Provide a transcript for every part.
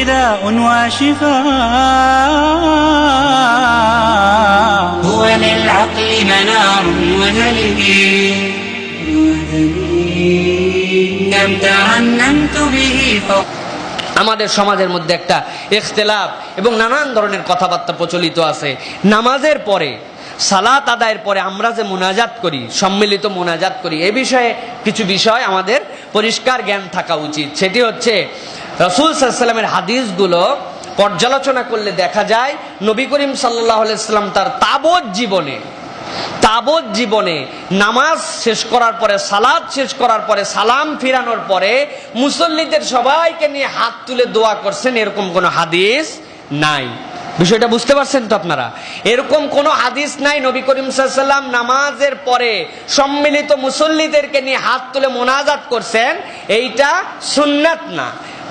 غذاء وشفاء هو للعقل منار وهلكي كم ترنمت به فوق আমাদের সমাজের মধ্যে একটা ইখতলাফ এবং নানান ধরনের কথাবার্তা প্রচলিত আছে নামাজের পরে সালাত আদায়ের পরে আমরা যে মোনাজাত করি সম্মিলিত মোনাজাত করি এ বিষয়ে কিছু বিষয় আমাদের পরিষ্কার জ্ঞান থাকা উচিত সেটি হচ্ছে রসুল সাল্লামের হাদিসগুলো পর্যালোচনা করলে দেখা যায়, নবী করিম সাল্লাহ তার তাবৎ জীবনে তাবৎ জীবনে নামাজ শেষ করার পরে সালাদ শেষ করার পরে, সালাম ফিরানোর পরে মুসল্লিদের সবাইকে নিয়ে হাত তুলে দোয়া করছেন, এরকম কোনো হাদিস নাই। বিষয়টা বুঝতে পারছেন তো আপনারা? এরকম কোন হাদিস নাই, নবী করিম সাল্লাম নামাজের পরে সম্মিলিত মুসল্লিদেরকে নিয়ে হাত তুলে মোনাজাত করছেন, এইটা সুন্নাত না।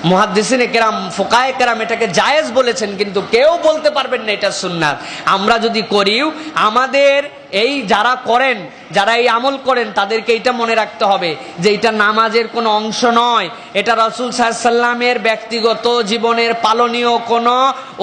মহাদ্দিসিনে কেরাম, ফোকায় কেরাম এটাকে জায়েজ বলেছেন, কিন্তু কেউ বলতে পারবেন না এটা সুন্নাত। আমরা যদি করিও, আমাদের এই যারা করেন, যারা এই আমল করেন, তাদেরকে এটা মনে রাখতে হবে যে এটা নামাজের কোনো অংশ নয়। এটা রসুল সাল্লামের ব্যক্তিগত জীবনের পালনীয় কোনো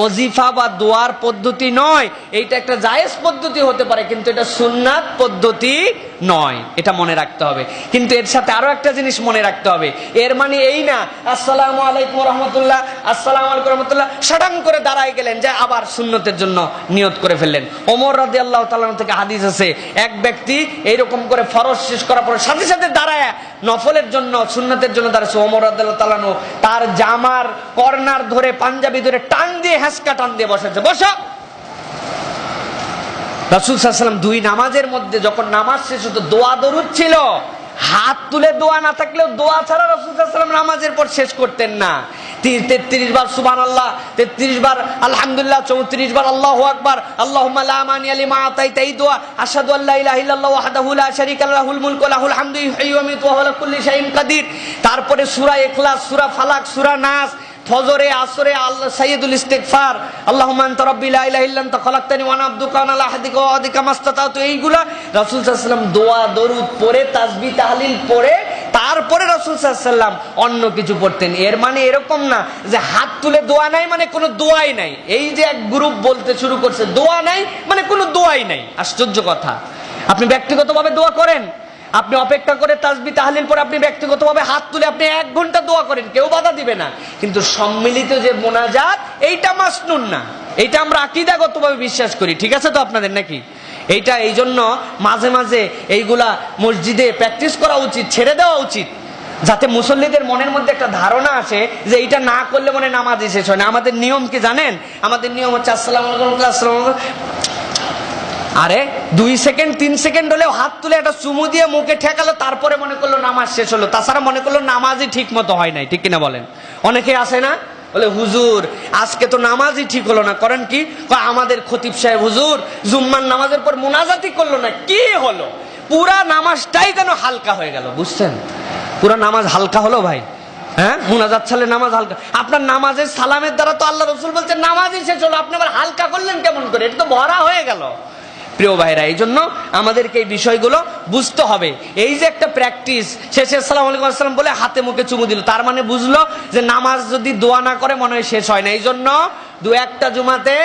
অজিফা বা দোয়ার পদ্ধতি নয়। এইটা একটা জায়েজ পদ্ধতি হতে পারে, কিন্তু এটা সুন্নাত পদ্ধতি নয়, এটা মনে রাখতে হবে। কিন্তু এর সাথে আরও একটা জিনিস মনে রাখতে হবে। এর মানে এই না, আসসালামু আলাইকুম রহমতুল্লাহ, আসসালামু আলাইকুম রহমতুল্লাহ সডান করে দাঁড়ায় গেলেন যে আবার সুন্নতের জন্য নিয়ত করে ফেললেন। ওমর রাজি আল্লাহ থেকে হাদিস আছে, এক ব্যক্তি এইরকম করে ফরজ শেষ করার পরে সাথে সাথে দাঁড়ায়, নফলের জন্য, সুন্নতের জন্য দাঁড়াচ্ছে ওমর রাদিয়াল্লাহু তাআলা তার জামার কর্নার ধরে পাঞ্জাবি ধরে টান দিয়ে হ্যাসকা টান দিয়ে বসেছে। বসা। রাসুল সাল্লাম দুই নামাজের মধ্যে যখন নামাজ শেষ হতো, দোয়া দরুদ ছিল। হাত তুলে দোয়া না থাকলেও দোয়া ছাড়া রসুল সাল্লাম নামাজের পর শেষ করতেন না। তেত্রিশ বার সুবান আল্লাহ তেত্রিশ বার আলহামদুলিল্লাহ, চৌত্রিশ বার আল্লাহ আকবার আল্লাহ আলী তাই মুলকু তারপরে সুরা ইখলাস, সুরা ফালাক, সুরা নাস ফজরে, আসরে, আল্লাহ সাইয়্যিদুল ইস্তিগফার, আল্লাহুম্মা আনতা রাব্বি লা ইলাহা ইল্লা আনতা খালাকতানি ওয়া আনা আবদুকা ওয়া আনা আলা আহদিকা ওয়া ওয়াদিকা মাস্তাতাতু এইগুলা। রাসূল ওয়াসাল্লাম দোয়া, দরুদ পড়ে, তাসবিহ, তাহলিল পড়ে, তারপরে রাসূল ওয়াসাল্লাম অন্য কিছু পড়তেন। এর মানে এরকম না যে হাত তুলে দোয়া নাই মানে কোনো দোয়াই নাই। এই যে এক গ্রুপ বলতে শুরু করছে, দোয়া নাই মানে কোনো দোয়াই নাই। আশ্চর্য কথা। আপনি ব্যক্তিগতভাবে দোয়া করেন? আপনি অপেক্ষা করে তাসবি তাহলিল পরে আপনি ব্যক্তিগতভাবে হাত তুলে আপনি এক ঘণ্টা দোয়া করেন, কেউ বাধা দিবে না। কিন্তু সম্মিলিত যে মোনাজাত, এইটা মাসনুন না। এইটা আমরা আকিদাগতভাবে বিশ্বাস করি। ঠিক আছে তো আপনাদের নাকি? এইটা এই জন্য মাঝে মাঝে এইগুলা মসজিদে প্র্যাকটিস করা উচিত, ছেড়ে দেওয়া উচিত। যাতে মুসল্লিদের মনের মধ্যে একটা ধারণা আসে যে এইটা না করলে মনে নামাজই শেষ হয় না। আমাদের নিয়ম কি জানেন? আমাদের নিয়ম হচ্ছে, আসসালাম আসসালাম আরে, দুই সেকেন্ড, তিন সেকেন্ড হলেও হাত তুলে একটা চুমু দিয়ে মুখে ঠেকালো, তারপরে মনে করল নামাজ শেষ হলো। তাছাড়া মনে করল নামাজই ঠিক মতো হয় নাই, ঠিক কিনা বলেন? অনেকে আসে না? বলে, হুজুর, আজকে তো নামাজই ঠিক হলো না। করেন কি? আমাদের খতিব সাহেব, হুজুর, জুম্মার নামাজের পর মুনাজাতি করল না, কি হলো? পুরা নামাজটাই যেন হালকা হয়ে গেল। বুঝছেন? পুরা নামাজ হালকা হলো ভাই? হ্যাঁ? মুনাজাত ছালে নামাজ হালকা। আপনার নামাজের সালামের দ্বারা তো আল্লাহ রসুল বলছে নামাজই শেষ হলো। আপনি আবার হালকা করলেন কেমন করে? এটা তো ভরা হয়ে গেল। প্রিয় ভাইরা এই জন্য আমাদেরকে এই বিষয়গুলো বুঝতে হবে। এই যে একটা প্র্যাকটিস শেষে সালাম আলাইকুম আসসালাম বলে হাতে মুখে চুমু দিল, তার মানে বুঝলো যে নামাজ যদি দোয়া না করে মনে হয় শেষ হয় না। এই জন্য দু একটা জুমাতে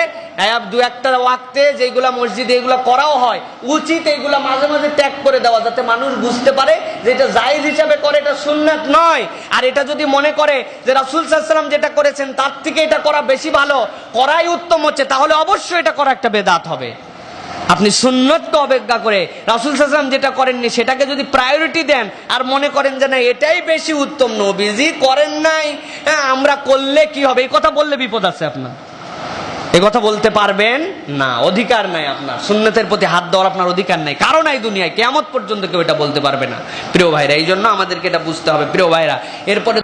দু একটা ওয়াক্তে যেগুলা মসজিদে এগুলো করাও হয়, উচিত এগুলা মাঝে মাঝে ত্যাগ করে দেওয়া, যাতে মানুষ বুঝতে পারে যে এটা জায়েজ হিসাবে করে, এটা সুন্নাত নয়। আর এটা যদি মনে করে যে রাসুল সাল্লাম যেটা করেছেন, তার থেকে এটা করা বেশি ভালো, করাই উত্তম হচ্ছে, তাহলে অবশ্যই এটা করা একটা বেদাত হবে। আপনি সুন্নতকে অবজ্ঞা করে রাসুল সাল্লাম যেটা করেননি, সেটাকে যদি প্রায়োরিটি দেন আর মনে করেন যে না, এটাই বেশি উত্তম, নবীজি করেন নাই হ্যাঁ আমরা করলে কি হবে? এই কথা বললে বিপদ আছে আপনার। এ কথা বলতে পারবেন না, অধিকার নাই আপনার। সুন্নতের প্রতি হাত দেওয়ার আপনার অধিকার নাই। কারণ এই দুনিয়ায় কেমত পর্যন্ত কেউ এটা বলতে পারবে না। প্রিয় ভাইরা এই জন্য আমাদেরকে এটা বুঝতে হবে। প্রিয় ভাইরা, এরপরে